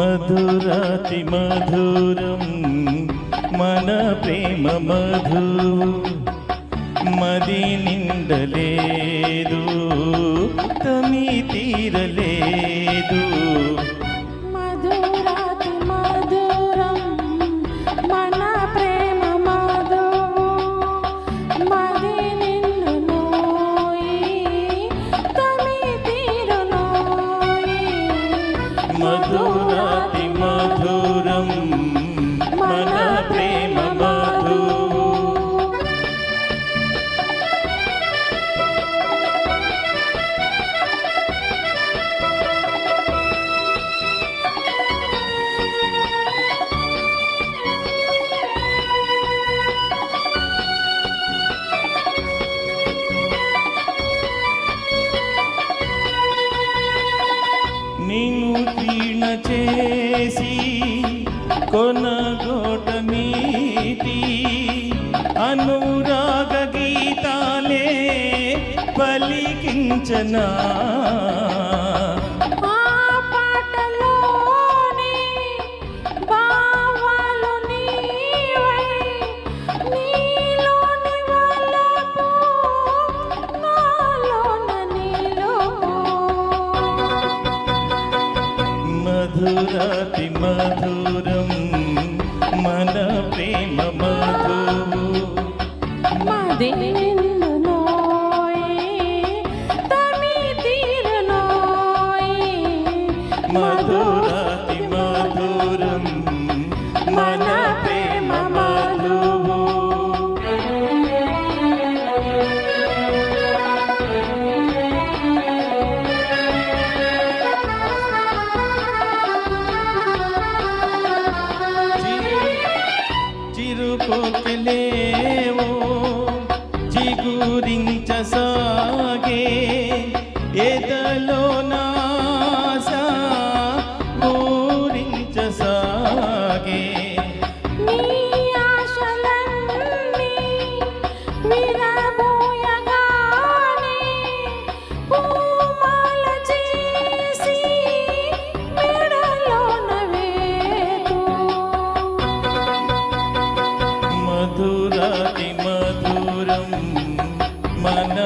మధురాతి మధురం మన ప్రేమ మధువు మది నిండలేదు తమి తీరలేదు. మధురాతి మధురం మన ప్రేమ చేసి కొనగోట మీటి అనురాగ గీతాలే పలికించనా. మధురాతి మధురం మన ప్రేమ మధువు మది నిన్ను నోయి తమి తీరు నోయి మధురాతి మధురం మన చిరుకోకిలేవో జిగురించసాగే ఎదలో నాస ఊరించసాగే. నీ ఆశలన్నీ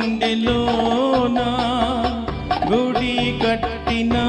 గుండెలోనా గుడి కట్టినా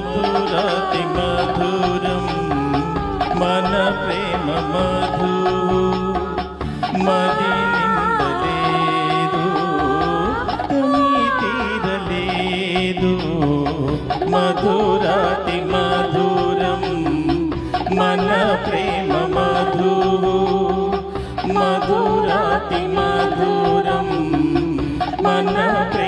మధురాతి మధురం మన ప్రేమ మధు మది నిందలేదు తీరలేదు మధురాతి మధురం మన ప్రేమ మధు మధురాతి మధురం మన ప్రేమ